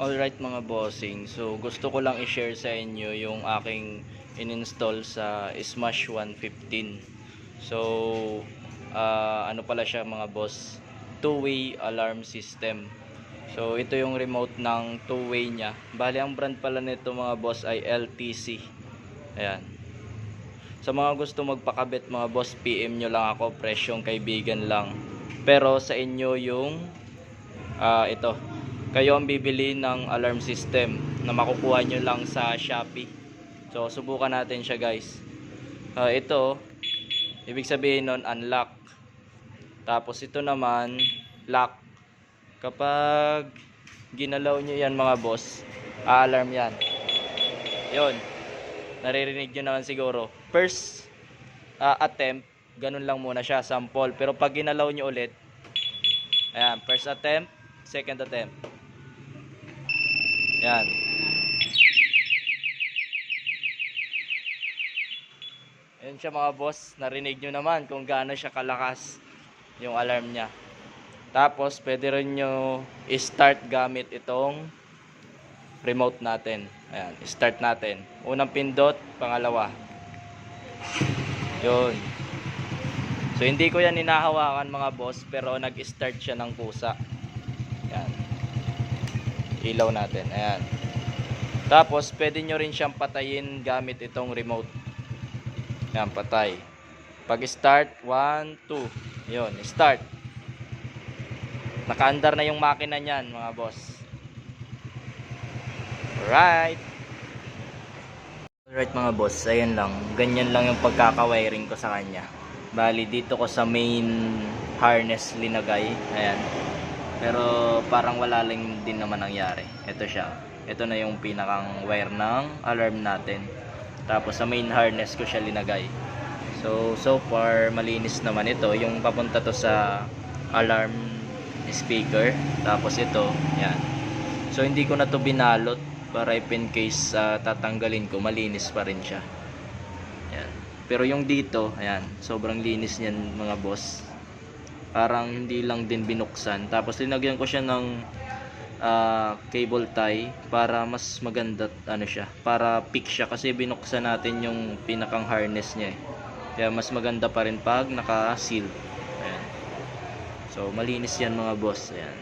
Alright mga bossing, so gusto ko lang i-share sa inyo yung aking in-install sa Smash 115. So, ah, ano pala siya mga boss, two-way alarm system. So, ito yung remote ng two-way niya. Bali, ang brand pala nito mga boss ay LTC. Ayan. Sa mga gusto magpakabit mga boss, PM nyo lang ako, presyong kaibigan lang. Pero sa inyo yung ah, ito, kayo ang bibili ng alarm system na makukuha nyo lang sa Shopee. So, subukan natin siya guys. Ah, ito, ibig sabihin nun, unlock. Tapos ito naman, lock. Kapag ginalaw nyo yan mga boss, alarm yan. Yun. Naririnig nyo naman siguro. First ah, attempt, ganun lang muna siya, sample. Pero pag ginalaw nyo ulit, ayan, first attempt, second attempt. Yan. Ayan siya mga boss, narinig nyo naman kung gaano siya kalakas yung alarm niya. Tapos, pwede rin nyo i-start gamit itong remote natin. Ayan, start natin. Unang pindot, pangalawa. Yun. So, hindi ko yan hinahawakan mga boss, pero nag-start siya ng pusa. Ayan. Ilaw natin. Ayan. Tapos, pwede nyo rin siyang patayin gamit itong remote. Ayan, patay. Pag start, 1, 2. Yun, start. Nakaandar na yung makina niyan, mga boss. Alright. Alright mga boss, ayan lang. Ganyan lang yung pagkaka-wiring ko sa kanya. Bali, dito ko sa main harness linagay. Ayan. Pero parang wala lang din naman nangyari. Ito siya. Ito na yung pinakang wire ng alarm natin. Tapos sa main harness ko siya linagay. So, so far, malinis naman ito. Yung papunta to sa alarm speaker. Tapos ito, yan. So, hindi ko na to binalot para if in case ah, tatanggalin ko, malinis pa rin siya. Yan. Pero yung dito, ayan, sobrang linis niyan mga boss. Parang hindi lang din binuksan. Tapos linagyan ko siya ng ah, cable tie para mas maganda ano siya, para pick siya kasi binuksan natin yung pinakang harness niya eh. Kaya mas maganda pa rin pag naka-seal. Ayan. So malinis yan mga boss. Ayan.